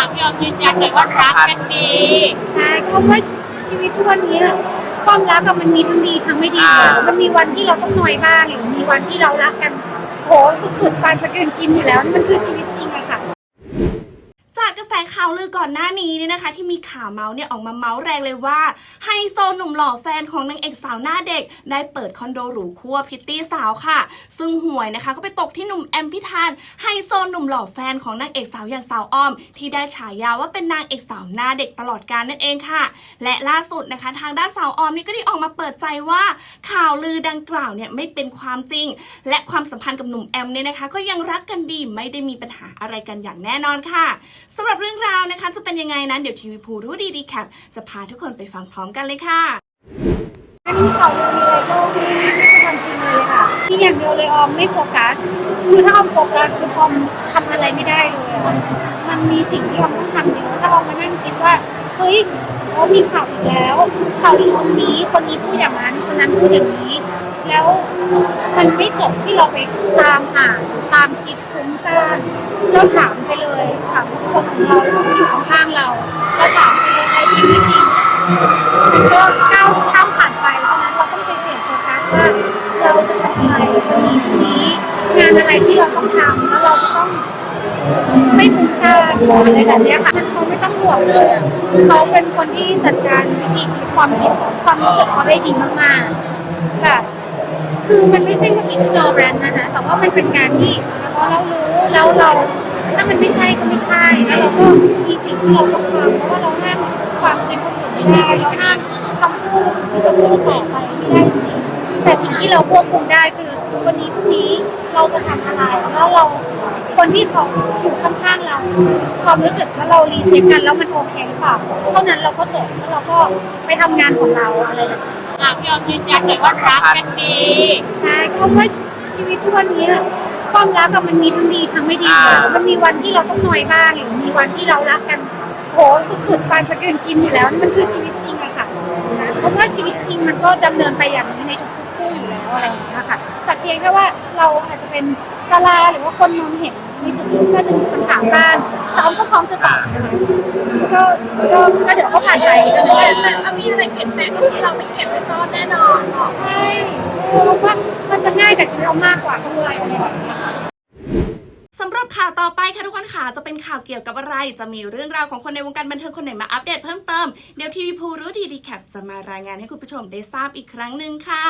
อะพี่ออมยืนยันเลยว่ารักกันดี ใช่ก็เพราะว่าชีวิตทุกวันนี้อะความรักกับมันมีทั้งดีทั้งไม่ดีอ่ามันมีวันที่เราต้องน้อยบ้างหรือมีวันที่เรารักกันโหสุดๆปานจะเกินกินอยู่แล้วมันคือชีวิตจริงอะค่ะ จากกระแสข่าวลือก่อนหน้านี้เนี่ยนะคะ ที่มีข่าวเมาส์เนี่ยออกมาเมาส์แรงเลยว่าไฮโซหนุ่มหล่อแฟนของนางเอกสาวหน้าเด็ก ได้เปิดคอนโดหรูคั่วพิตตี้สาวค่ะ ซึ่งหวยนะคะก็ไปตกที่หนุ่มแอมพิธานไฮโซหนุ่มหล่อแฟนของนางเอกสาวอย่างสาวออม ที่ได้ฉายาว่าเป็นนางเอกสาวหน้าเด็กตลอดกาลนั่นเองค่ะ และล่าสุดนะคะ ทางด้านสาวออมนี่ก็ได้ออกมาเปิดใจว่าข่าวลือดังกล่าวเนี่ยไม่เป็นความจริง และความสัมพันธ์กับหนุ่มแอมเนี่ยนะคะ ก็ยังรักกันดีไม่ได้มีปัญหาอะไรกันอย่างแน่นอนค่ะสำหรับเรื่องราวนะคะ จะเป็นยังไงนั้นเดี๋ยวทีวีพูรู้ดีดีแคปจะพาทุกคนไปฟังพร้อมกันเลยค่ะอันนี้มีข่าวลือมีอะไรก็ไม่ไม่เป็นความจริงเลยค่ะมีอย่างเดียวเลยออมไม่โฟกัส คือถ้าออมโฟกัสคือออมทำอะไรไม่ได้เลยอะมันมีสิ่งที่ออมต้องทำเยอะถ้าออมมานั่งคิดว่าเฮ้ยเขามีข่าวอีกแล้วข่าวอยู่ตรงนี้ คนนี้พูดอย่างนั้นคนนั้นพูดอย่างนี้ แล้วมันไม่จบที่เราไปตามอ่าตามคิดฟุ้งซ่านเราถามไปเลยถามคนของเราที่อยู่ข้างๆเราเราถามไปเลยอะไรที่ไม่จริงมันก็ก้าวข้ามผ่านไปฉะนั้นเราต้องไปเปลี่ยนโฟกัสว่าเราจะทำอะไรวันนี้ทีนี้ งานอะไรที่เราต้องทำแล้วเราจะต้องไม่ฟุ้งซ่านอะไรแบบนี้ค่ะเขาไม่ต้องห่วงเลยเขาเป็นคนที่จัดการวิธีคิดความคิดความรู้สึกเขาได้ดีมากๆแบบ คือมันไม่ใช่ว่ามีคลอแบรนด์นะคะ แต่ว่ามันเป็นการที่พอเรารู้แล้วเราถ้ามันไม่ใช่ก็ไม่ใช่ แล้วเราก็มีสิ่งที่เราต้องทำเพราะว่าเราห้ามความคิดคนอื่นไม่ได้เราห้ามคำพูดที่จะพูดต่อไปไม่ได้จริงแต่สิ่งที่เราควบคุมได้คือวันนี้พรุ่งนี้เราจะทำอะไรแล้วเราคนที่เขาอยู่ข้างๆเรา ความรู้สึกแล้วเรารีเช็คกันแล้วมันโอเคหรือเปล่าเท่านั้นเราก็จบแล้วเราก็ไปทำงานของเราอะไรแบบนี้ อะพี่ออมยืนยันเลยว่ารักกันดีใช่เพราะว่าชีวิตทุกวันนี้อะความรักกับมันมีทั้งดีทั้งไม่ดี อ่า มันมีวันที่เราต้องน้อยบ้างหรือมีวันที่เรารักกันโหสุดๆปานจะเกินกินอยู่แล้วมันคือชีวิตจริงอะค่ะเพราะว่าชีวิตจริงมันก็ดำเนินไปอย่างนี้ในทุกๆคู่อยู่แล้วอะไรอย่างเงี้ยค่ะแต่เพียงแค่ว่าเราอาจจะเป็นดาราหรือว่าคนมองเห็นในจุดนี้ก็จะมีคำถามบ้างแต่ออมก็พร้อมจะตอบนะคะก็ก็ก็เดี๋ยว ก็ผ่านไปก็ได้แต่ถ้ามีอะไรเปลี่ยนแปลงก็คือเราไม่เก็บไปซ่อนแน่นอนใช่เพราะว่ามันจะง่ายกับชีวิตเรามากกว่าด้วยอะไรแบบเนี้ยค่ะสำหรับข่าวต่อไปค่ะทุกคนค่ะจะเป็นข่าวเกี่ยวกับอะไร จะมีเรื่องราวของคนในวงการบันเทิงคนไหนมาอัปเดตเพิ่มเติม เดี๋ยวทีวีพูรู้ดีดีแคปจะมารายงานให้คุณผู้ชมได้ทราบอีกครั้งหนึ่งค่ะ